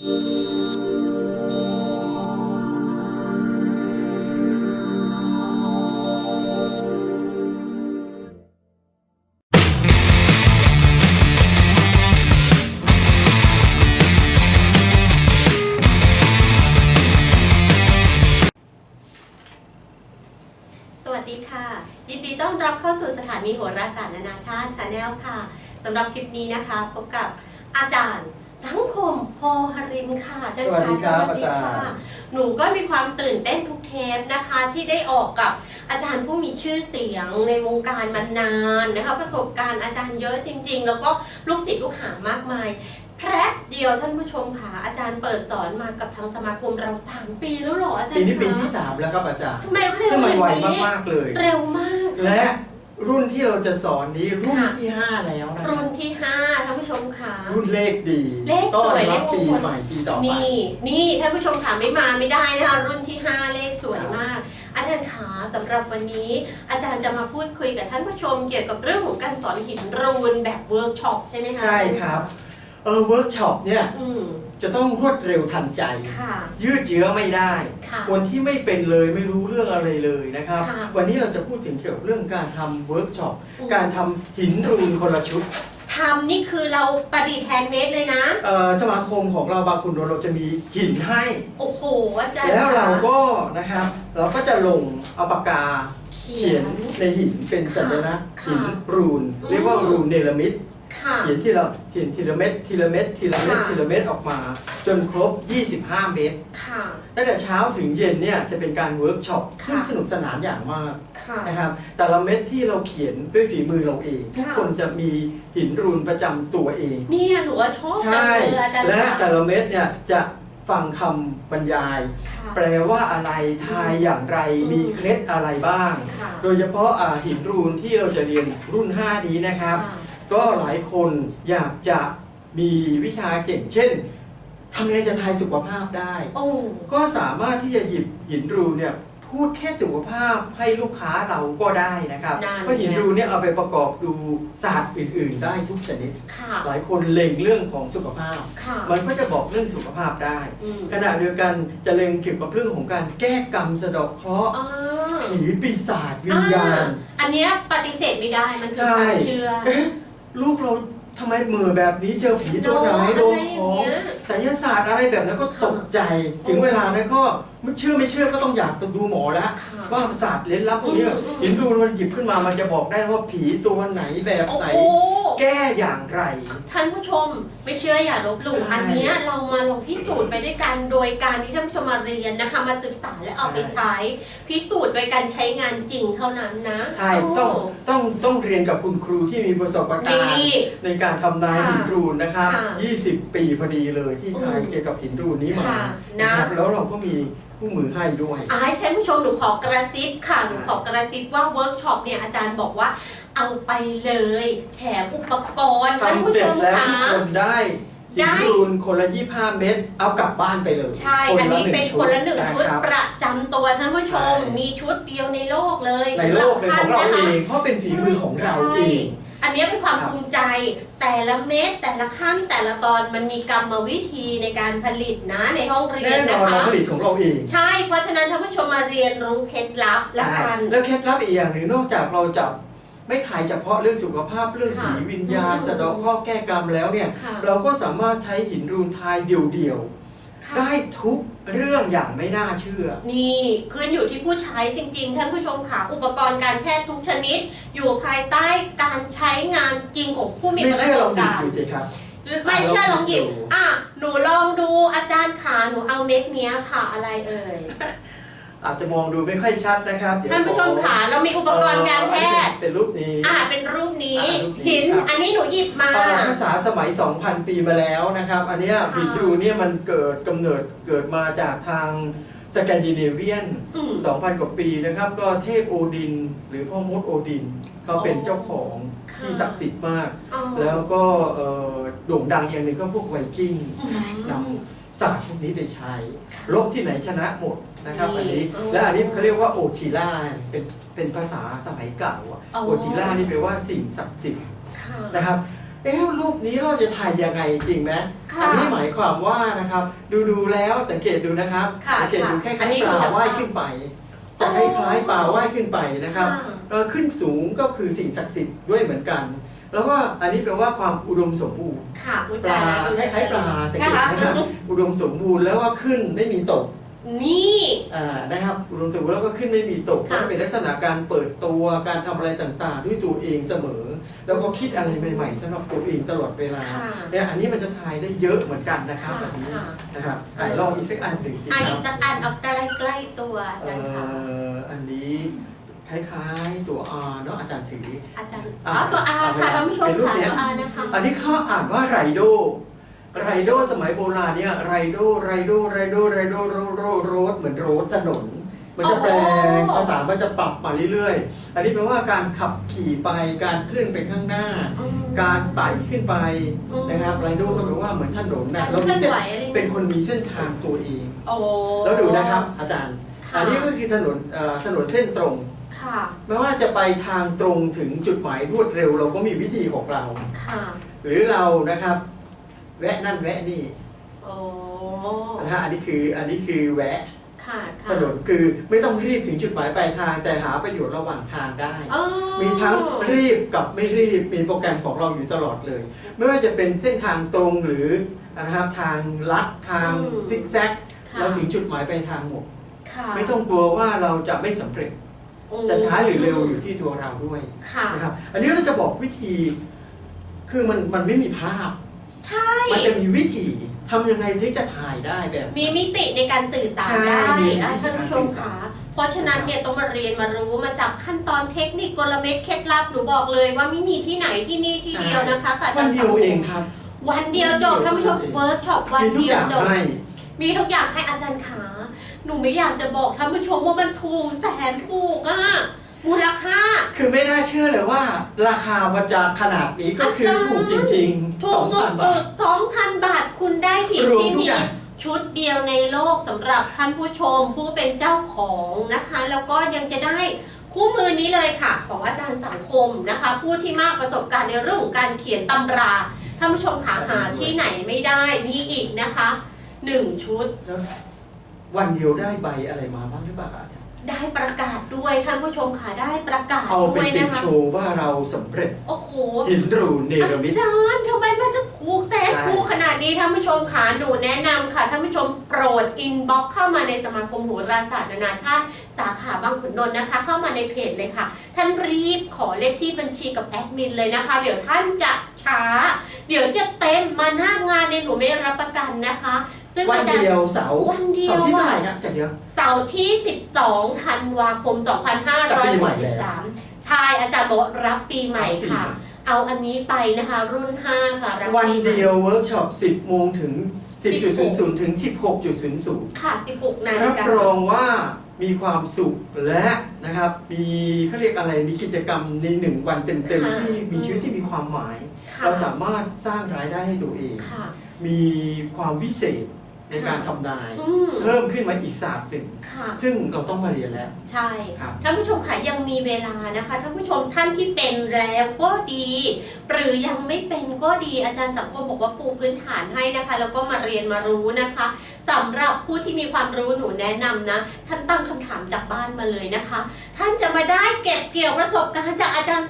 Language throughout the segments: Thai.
สวัสดีค่ะ ยินดีต้อนรับเข้าสู่สถานีโหราศาสตร์นานาชาติชาแนลค่ะสำหรับคลิปนี้นะคะ พบกับอาจารย์ สังคมพอหรินทร์ค่ะอาจารย์สวัสดีครับสวัสดีอาจารย์ค่ะหนูก็มีความตื่นเต้นทุกเทปนะคะ ที่ได้ออกกับอาจารย์ผู้มีชื่อเสียงในวงการมานานนะคะประสบการณ์อาจารย์เยอะจริง ๆ แล้วก็ลูกศิษย์ลูกหามากมายแพรบเดียวท่านผู้ชมค่ะอาจารย์เปิดสอนมากับทางสมาคมเราสามปีแล้วเหรออาจารย์ปีนี้ปีคะที่3แล้วครับอาจารย์ทำไมเร็วซึ่งมันไวอย่างนี้มากๆเลย เร็วมาก และ รุ่นที่เราจะสอนนี้รุ่นค่ะที่ 5 แล้วนะครุ่รันบที่ห้าท่านผู้ชมค่ะ รุ่นเลขดีเลขต้อสนวยรับเลขมงคลปีใหม่ปีต่อไปนี่นี่ท่านผู้ชมค่ะไม่มาไม่ได้นะคะรุ่นที่ 5 เลขสวยมาก อาจารย์ขาสำหรับวันนี้ อาจารย์จะมาพูดคุยกับท่านผู้ชม เกี่ยวกับเรื่องของการสอนหินรูนแบบเวิร์กช็อปใช่ไหมคะใช่ครับเออเวิร์กช็อปเนี่ยอืม จะต้องรวดเร็วทันใจ ค่ะ ยืดเยื้อไม่ได้ ค่ะคนที่ไม่เป็นเลยไม่รู้เรื่องอะไรเลยนะครับ ค่ะวันนี้เราจะพูดถึงเกี่ยวกับเรื่องการทำเวิร์กช็อปอืม การทำหินรูนคนละชุด ทำนี่คือเราประดิษฐ์แฮนด์เมดเลยนะ เอ่อสมาคมของเราบางคุณเราจะมีหินให้ โอ้โหอาจารย์แล้วเราคะก็นะครับ เราก็จะลงเอาปากกาเขีเขียยน นในหินเป็นสัญลักษณ์ค่ะหินรูน เรียกว่าอืมรูนเนลมิด ค่ะ เขียนที่เราเขียนทีละเม็ดทีละเม็ดทีละเม็ดค่ะ ทีละเม็ดออกมา จนครบ 25 เม็ดค่ะ ตั้งแต่เช้าถึงเย็นเนี่ยจะเป็นการเวิร์กช็อปค่ะ ซึ่งสนุกสนานอย่างมากค่ะ นะครับแต่ละเม็ดที่เราเขียนด้วยฝีมือเราเอง ทุกค่ะ คนจะมีหินรูนประจำตัวเอง เนี่ยหนูว่าชอบจังใช่ เลยอาจารย์และค่ะแต่ละเม็ดเนี่ยจะฟังคำบรรยาย ค่ะ แปลว่าอะไรทายอย่างไรอืมมีเคล็ดอะไรบ้าง ค่ะ โดยเฉพาะอ่าหินรูนที่เราจะเรียนรุ่น 5 นี้นะครับ ค่ะ ก็หลายคนอยากจะมีวิชาเก่ง เช่นทำไงจะทายสุขภาพได้ โอ้ก็สามารถที่จะหยิบหินรูนเนี่ยพูดแค่สุขภาพให้ลูกค้าเราก็ได้นะครับ นั่นเพราะหินรูนเนี่ยเอาไปประกอบดูศาสตร์อื่น ๆ ได้ทุกชนิด ค่ะหลายคนเล็งเรื่องของสุขภาพ ค่ะมันก็จะบอกเรื่องสุขภาพได้ อืมขณะเดียวกันจะเล็งเกี่ยวกับเรื่องของการแก้กรรมสะเดอกเคราะห์อ่าผีปีศาจวิญญาณอันเนี้ยปฏิเสธไม่ได้มันคือใช่ความเชื่อ เอ๊ะ ลูกเราทำไมมือแบบนี้เจอผีตัวไหนโดโดนนอะไรอย่างของเงี้ยไสยศาสตร์อะไรแบบนั้นก็ตกใจถึงเวลานั้นก็ไม่เชื่อไม่เชื่อก็ต้องอยากดูหมอแล้วค่ะว่าศาสตร์เล่นลับพวกเนี้ยอืมอืมหินรูนมันหยิบขึ้นมามันจะบอกได้ว่าผีตัวไหนแบบโอ้ไหนโห แก้อย่างไร ท่านผู้ชมไม่เชื่ออย่าลบหลู่ใช่ อันเนี้ยเรามาลองพิสูจน์ไปด้วยกัน โดยการที่ท่านผู้ชมมาเรียนนะคะมาศึกษาและเอาไปใช้พิสูจน์โดยการใช้งานจริงเท่านั้นนะใช่ต้องต้องต้องเรียนกับคุณครูที่มีประสบการณ์ ดี ในการทำนายค่ะหินรูนนะครับ ค่ะ20 ปีพอดีเลยที่ทายอืมเกี่ยวกับหินรูนนี้มาค่ะนะ นะครับแล้วเราก็มีคู่มือให้ด้วย อ่าให้ท่านผู้ชมหนูขอกระซิบค่ะหนูขอกระซิบว่าเวิร์กช็อปเนี่ยอาจารย์บอกว่า เอาไปเลยแถมอุปกรณ์ท่านทำผู้เสร็ชจมแล้วคะทุกคนได้หิได้นรูนคนละ 25 เม็ดเอากลับบ้านไปเลยใช่ อันนี้เป็นคนละหนึ่งชุดนะครับ ประจำตัวท่านผู้ชม ใช่ มีชุดเดียวในโลกเลยในโลกเลยของเราเองเพราะเป็นฝีมือของเราเองอันนี้เป็นความครับภูมิใจแต่ละเม็ดแต่ละขั้นแต่ละตอนมันมีกรรมวิธีในการผลิตนะในห้องเรียแน่นนนะอนเราคะ ผลิตของเราเอง ใช่ เพราะฉะนั้นท่านผู้ชมมาเรียนรู้เคล็ดลับละกัน แล้วเคล็ดลับอีกอย่างหนึ่งนอกจากเราจะ ไม่ถ่ายเฉพาะเรื่องสุขภาพเรื่องค่ะผีวิญญาณอืมสะเดอกข้อแก้กรรมแล้วเนี่ย ค่ะ เราก็สามารถใช้หินรูนทายเดี่ยวๆค่ะได้ทุกเรื่องอย่างไม่น่าเชื่อ นี่ขึ้นอยู่ที่ผู้ใช้จริงๆ ท่านผู้ชมค่ะ อุปกรณ์การแพทย์ทุกชนิด อยู่ภายใต้การใช้งานจริงของผู้มีไม่ประเชื่อสลบองหยิบการณ์ดูสิครับ ไม่เชื่อลองหยิบลองดูอะหนูลองดูอาจารย์ขาหนูเอาเม็ดเนี้ยค่ะอะไรเอ่ย อาจจะมองดูไม่ค่อยชัดนะครับเดี๋ยวท่านผู้ชมขอขาเรามีอุปกรณ์การแพทย์ เป็นรูปนี้ อ่า เป็นรูปนี้อ่ารูปนี้หินครับอันนี้หนูหยิบมาตามภาษาสมัย 2,000 ปีมาแล้วนะครับ อันเนี้ยค่ะหินรูเนี่ยมันเกิดกำเนิดเกิดมาจากทางสแกนดิเนเวียนอืม2,000 กว่าปีนะครับ ก็เทพโอดิน หรือพ่อมดโอดิน เขาเป็นเจ้าของค่ะที่ศักดิ์สิทธิ์มากอ๋อแล้วก็เอ่อโด่งดังอย่างหนึ่งก็พวกไวกิ้งอืมนำ ศาสตร์พวกนี้ไปใช้ลบที่ไหนชนะหมดนะครับนี่อันนี้อ๋อและอันนี้เขาเรียกว่าโอชิล่าเป็นเป็นภาษาสมัยเก่าอะอ๋อโอชิล่านี่แปลว่าสิ่งศักดิ์สิทธิ์ค่ะนะครับเอ๊ะรูปนี้เราจะถ่ายยังไงจริงไหมค่ะอันี้หมายความว่านะครับ ดูดูๆแล้วสังเกตดูนะครับค่ะสัเกตดูคค่ะล้ายอันนี้ๆปลาคือว่ายขึ้นไปจะคล้ายๆปลาว่ายขึ้นไปนะครับค่ะเอ่อขึ้นสูงก็คือสิ่งศักดิ์สิทธิ์ด้วยเหมือนกัน แล้วก็อันนี้แปลว่าความอุดมสมบูรณ์ค่ะอุ๊ยปลาตคล้ายๆปลาสังเกตค่ะนะครับอุดมสมบูรณ์แล้วก็ขึ้นไม่มีตกนี่อ่านะครับอุดมสมบูรณ์แล้วก็ขึ้นไม่มีตกค่ะแล้วเป็นลักษณะการเปิดตัวการทำอะไรต่างๆ ด้วยตัวเองเสมอ แล้วก็คิดอะไรใหม่ๆสำหรับตัวเองตลอดเวลาค่ะเนี่ยอันนี้มันจะทายได้เยอะเหมือนกันนะครับค่ะแบบนี้ค่ะนะครับอะลองอีกสักอันหนึ่งสิอันคนี้รับจะอ่านเอาใกล้ใกล้ๆตัวอาเอ่จารย์ค่ะออันนี้ คล้ายๆตัว R เนาะอาจารย์ถือ อาจารย์อะอ๋อตัวอาเอาค่ะไปท่านผู้ชมเป็นรูปค่ะเนี้ยตัวอานะคะอันนี้เขาอ่านว่าไรโดไรโดสมัยโบราณเนี่ยไรโดไรโดไรโดไรโดโรโรโรดเหมือนโรดถนน มันจะแปลงภาษามันจะปรับมาเรื่อยๆ อันนี้แปลว่าการขับขี่ไปการเคลื่อนไปข้างหน้าอืมการไต่ขึ้นไปอืมนะครับไรโดก็แปลว่าเหมือนถนนกานะรเราเคลื่มีอนเส้นไหวอะไรอย่างเป็นงี้ยคนมีเส้นทางตัวเองโอ้แล้วดูนะครับอาจารย์ค่ะอันนี้ก็คือถนนเอ่อถนนเส้นตรง ค่ะ ไม่ว่าจะไปทางตรงถึงจุดหมายรวดเร็ว เราก็มีวิธีของเรา ค่ะ หรือเรานะครับ แวะนั่นแวะนี่โอ้นะฮะอันนี้คืออันนี้คือแวะค่ะถค่ะนนคือไม่ต้องรีบถึงจุดหมายปลายทาง แต่หาประโยชน์ระหว่างทางได้อ๋อมีทั้งรีบกับไม่รีบมีโปรแกรมของเราอยู่ตลอดเลย ไม่ว่าจะเป็นเส้นทางตรงหรือนะครับทางลัดทางซิกแซกค่ะเราถึงจุดหมายปลายทางหมดค่ะไม่ต้องกลัวว่าเราจะไม่สำเร็จอืม จะช้าหรือเร็วอยู่ที่ตัวเราด้วยค่ะนะครับ อันนี้เราจะบอกวิธี คือมันมันไม่มีภาพ ใช่ มันจะมีวิธีทำยังไงถึงจะถ่ายได้แบบ มีมิติในการตื่นตาใช่ได้มีอะวิธีท่านผู้ชมการสื่อสาค่ะรเพราะฉะนั้นเนี่ยต้องมาเรียนมารู้มาจับขั้นตอนเทคนิคกลเม็ดเคล็ดลับหนูบอกเลยว่าไม่มีที่ไหนที่นี่ที่เดียวนะคะกับอาวัจานรย์เดียวเองครับ วันเดียวจบท่านผู้ชมเดียวเองเวิร์กช็อปวันมีทุกเดีอยวย่างจบให้มีทุกอย่างให้อาจารย์ขา หนูไม่อยากจะบอกท่านผู้ชมว่ามันถูกแสนถูกอะมูลค่า คือไม่น่าเชื่อเลยว่า ราคามันจะขนาดนี้ก็คือถูกจริงๆถูสกองสุพัดนบาท สองพันบาทคุณได้ผิดรวมที่ทุกนี้อย่าง ชุดเดียวในโลกสำหรับท่านผู้ชมผู้เป็นเจ้าของนะคะ แล้วก็ยังจะได้คู่มือนี้เลยค่ะ ของอาจารย์สังคมนะคะ ผู้ที่มากประสบการณ์ในเรื่องของการเขียนตำราท่านผู้ชมขาหาที่ไหนไม่ได้นี่อีกนะคะหนึ่งชุด แล้ว วันเดียวได้ใบอะไรมาบ้างหรือเปล่าอาจารย์ได้ประกาศด้วยท่านผู้ชมค่ะได้ประกาศเอาไปด้วยติดนะคะโชว์ว่าเราสำเร็จโอ้โห หินรูเนรมิต อาจารย์ทำไมมันจะถูกแสนใช่ ถูกขนาดนี้ท่านผู้ชมขาหนูแนะนำค่ะท่านผู้ชมโปรดอินบ็อกเข้ามาในสมาคมโหราศาสตร์นานาชาติสาขาบางขุนนนท์นะคะ เข้ามาในเพจเลยค่ะ ท่านรีบขอเลขที่บัญชีกับแอดมินเลยนะคะ เดี๋ยวท่านจะช้า เดี๋ยวจะเต็มมาหน้างานเนี่ยหนูไม่รับประกันนะคะ ซึ่งวันอาจารเดีย์ยวเสาร์วันเดียวเสาร์ที่เท่าอะไหร่ครับจากเดียว เสาร์ที่ 12 ธันวาคม จะปีใหม่แล้ว 2563ใช่อาจารย์บอกว่ารับปีใหม่ค่ะ เอาอันนี้ไปนะคะ รุ่น 5 ค่ะรับวันปีใหม่เดียวเวิร์กช็อป 10 โมงถึง 10.00 ถึง 16.00 ค่ะ 16 นารัฬิบการองว่ามีความสุขและนะครับ มีเขาเรียกอะไรมีกิจกรรมในหนึ่งวันเต็ม ๆ ที่มีชีวิตที่มีความหมาย ค่ะเราสามารถสร้างรายได้ให้ตัวเอง ค่ะ มีความวิเศษ ในการทำนาย อืมเพิ่มขึ้นมาอีกศาสตร์หนึ่งค่ะ ซึ่งเราต้องมาเรียนแล้ว ใช่ครับ ท่านผู้ชมค่ะยังมีเวลานะคะท่านผู้ชมท่านที่เป็นแล้วก็ดี หรือยังไม่เป็นก็ดีอาจารย์สังคมบอกว่าปูพื้นฐานให้นะคะ แล้วก็มาเรียนมารู้นะคะสำหรับผู้ที่มีความรู้หนูแนะนำนะ ท่านตั้งคำถามจากบ้านมาเลยนะคะ ท่านจะมาได้เก็บเกี่ยวประสบการณ์จากอาจารย์สังคมท่านมี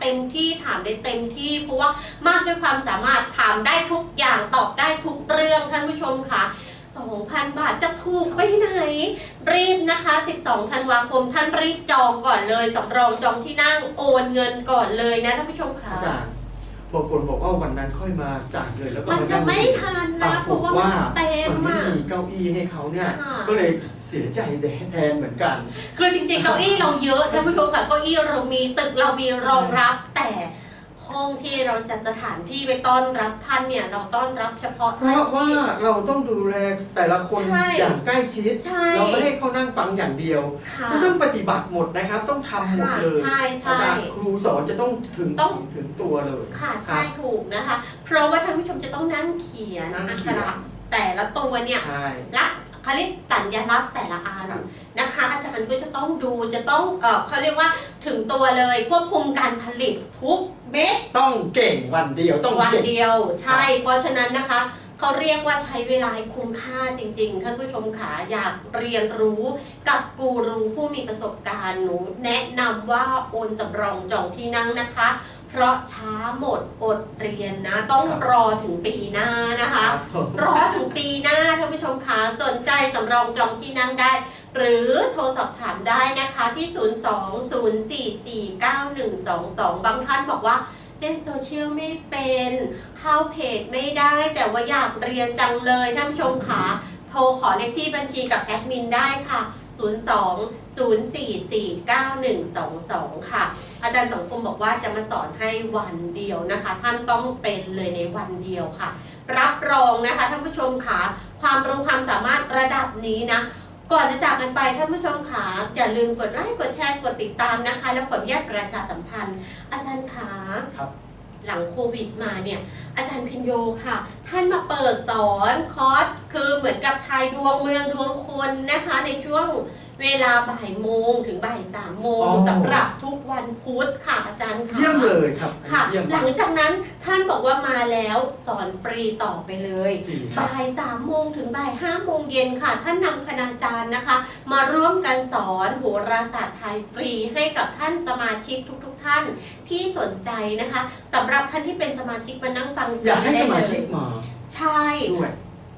เต็มที่ถามได้เต็มที่ เพราะว่ามากด้วยความสามารถถามได้ทุกอย่างตอบได้ทุกเรื่องท่านผู้ชมค่ะ2,000 บาทจะถูกไปไหน รีบนะคะ 12 ธันวาคมท่านรีบจองก่อนเลยสำรองจองที่นั่งโอนเงินก่อนเลยนะท่านผู้ชมค่ะอาจารย์ บางคนบอกว่าวันนั้นค่อยมาสั่งเลยแล้วก็มันมาจะนั่งไม่ดูทันปรานะกเพฏราะว่าว่ามันเต็มมันไม่อะมีเก้าอี้ให้เขาเนี่ยค่ะก็เลยเสียใจแทนเหมือนกัน คือจริงๆเก้าอี้เราเยอะท่านผู้ชมค่ะเก้าอี้เรามีตึกเรามีรองรับแต่ ห้องที่เราจัดสถานที่ไว้ต้อนรับท่านเนี่ย เราต้อนรับเฉพาะเพท่านราะว่าที่ เราต้องดูแลแต่ละคนใช่อย่างใกล้ชิด ใช่ เราไม่ให้เขานั่งฟังอย่างเดียวค่ะ ก็ต้องปฏิบัติหมดนะครับ ต้องทำหมดเลยใช่ใช่อาจารย์ครูสอนจะต้องถึงต้อง ถึงตัวเลย ค่ะใช่ถูกนะคะ เพราะว่าท่านผู้ชมจะต้องนั่งเขียนนั่งอักเขีขยน ระแต่ละตัวเนี่ย ใช่ ละ เขาเรียกสัญลักษณ์แต่ละอันครับนะคะ อาจารย์ก็จะต้องดูจะต้องเออเขาเรียกว่าถึงตัวเลยควบคุมการผลิตทุกเม็ดต้องเก่งวันเดียวต้องวันเก่งเดียวใช่ เพราะฉะนั้นนะคะเขาเรียกว่าใช้เวลาให้คุ้มค่าจริงๆ ท่านผู้ชมขาอยากเรียนรู้กับกูรูผู้มีประสบการณ์หนู แนะนำว่าโอนสำรองจองที่นั่งนะคะ เพราะช้าหมดอดเรียนนะ ต้องครับรอถึงปีหน้านะคะครับผมรอถึงปีหน้าท่านผู้ชมคะสนใจสำรองจองที่นั่งได้ หรือโทรสอบถามได้นะคะที่ 020449122 บางท่านบอกว่าเล่นโซเชียลไม่เป็นเข้าเพจไม่ได้ แต่ว่าอยากเรียนจังเลยท่านผู้ชมคะโทรขอเลขที่บัญชีกับแอดมินได้ค่ะ 02 044 9122 ค่ะ อาจารย์สังคมบอกว่าจะมาสอนให้วันเดียวนะคะ ท่านต้องเป็นเลยในวันเดียวค่ะ รับรองนะคะท่านผู้ชมค่ะ ความรู้ความสามารถระดับนี้นะก่อนจะจากกันไปท่านผู้ชมขาอย่าลืมกดไลค์กดแชร์กดติดตามนะคะ แล้วขออนุญาตประชาสัมพันธ์ อาจารย์ขาครับ หลังโควิดมาเนี่ย อาจารย์พินโยค่ะ ท่านมาเปิดสอนคอร์สคือเหมือนกับทายดวงเมืองดวงคนนะคะในช่วง เวลาบ่ายโมงถึงบ่ายสามโมงอ๋อ สำหรับทุกวันพุธค่ะอาจารย์ค่ะ เยี่ยมเลยครับค่ะ เยี่ยมหลังจากนั้นท่านบอกว่ามาแล้วสอนฟรีต่อไปเลย ดีครับ บ่ายสามโมงถึงบ่ายห้าโมงเย็นค่ะ ท่านนำคณาจารย์นะคะ มาร่วมกันสอนโหราศาสตร์ไทยฟรีให้กับท่านสมาชิกทุกๆท่านที่สนใจนะคะสำหรับท่านที่เป็นสมาชิกมานั่งฟังอยากให้สมาชิกได้เลยมาใช่ ด้วย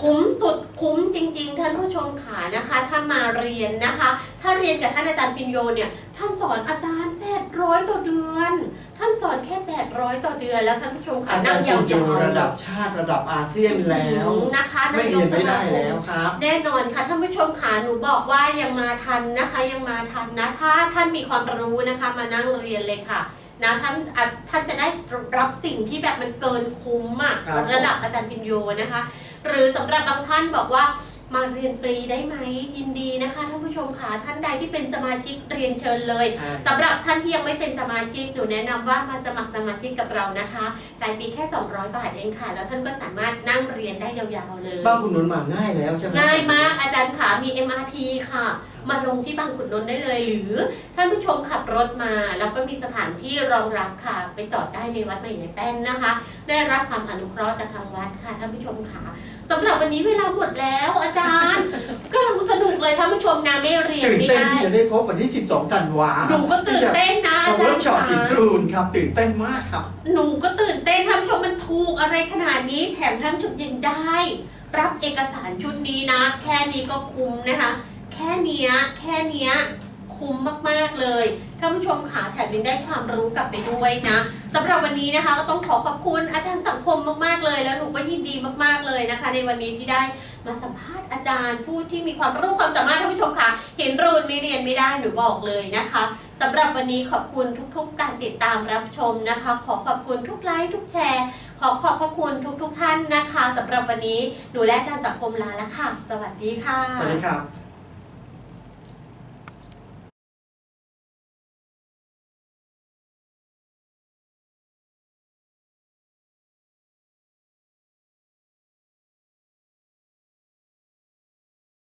คุ้มสุดคุ้มจริง ๆ ท่านผู้ชมขานะคะ ถ้ามาเรียนนะคะ ถ้าเรียนกับท่านอาจารย์พินโยเนี่ยท่านสอนอาจารย์ 800 ต่อเดือน ท่านสอนแค่ 800 ต่อเดือนแล้วท่านผู้ชมขาอาจานั่รงย์ยาอยู่วๆระดับชาติระดับอาเซียนแล้วนะคะไม่เรียนไม่ได้แล้วครับ แน่นอนค่ะท่านผู้ชมขาหนูบอกว่ายังมาทันนะคะ ยังมาทันนะถ้าท่านมีความรู้นะคะ มานั่งเรียนเลยค่ะนะท่านอะท่านจะได้รับสิ่งที่แบบมันเกินคุ้มอะครับ ระดับอาจารย์พินโยนะคะ หรือสำหรับบางท่านบอกว่ามาเรียนฟรีได้ไหมยินดีนะคะท่านผู้ชมค่ะท่านใดที่เป็นสมาชิกเรียนเชิญเลยอ่าสำหรับท่านที่ยังไม่เป็นสมาชิกหนูแนะนำว่ามาสมัครสมาชิกกับเรานะคะรายปีแค่ 200 บาทเองค่ะ แล้วท่านก็สามารถนั่งเรียนได้ยาวๆเลยบ้านคุณนนท์มาง่ายแล้วใช่ไหมง่ายมากอาจารย์ขามี MRT ค่ะ มาลงที่บางขุนนนท์ได้เลย หรือท่านผู้ชมขับรถมา แล้วก็มีสถานที่รองรับค่ะ ไปจอดได้ในวัดใหม่ในแป้นนะคะ ได้รับความอนุเคราะห์จากทางวัดค่ะท่านผู้ชมค่ะ สำหรับวันนี้เวลาหมดแล้วอาจารย์กำลังสนุกเลยท่านผู้ชมนะไม่เรียนตื่นไม่เต้นได้ที่จะได้พบวันที่ 12ธันวาหนูก็ตื่นเต้นนะอาทำจาเวิรร์กย์ช็อปขาอินครูนครับ ตื่นเต้นมากครับ หนูก็ตื่นเต้นท่านผู้ชมมันถูกอะไรขนาดนี้แถมท่านผู้ชมยังได้ รับเอกสารชุดนี้นะ แค่นี้ก็คุ้มนะคะ แค่เนี้ยแค่เนี้ยคุ้มมากๆเลยท่านผู้ชมขาแถมยังได้ความรู้กลับไปด้วยนะ สำหรับวันนี้นะคะก็ต้องขอขอบคุณอาจารย์สังคมมากๆเลยแล้วหนูก็ยินดีมากๆเลยนะคะ ในวันนี้ที่ได้มาสัมภาษณ์อาจารย์ผู้ที่มีความรู้ความสามารถท่านผู้ชมค่ะ เห็นรูนไม่เรียนไม่ได้หนูบอกเลยนะคะสำหรับวันนี้ขอบคุณทุกๆ การติดตามรับชมนะคะ ขอขอบคุณทุกไลค์ทุกแชร์ ขอขอบพระคุณทุกๆท่านนะคะสำหรับวันนี้หนูและอาจารย์สังคมลาแล้วค่ะ สวัสดีค่ะ สวัสดีครับ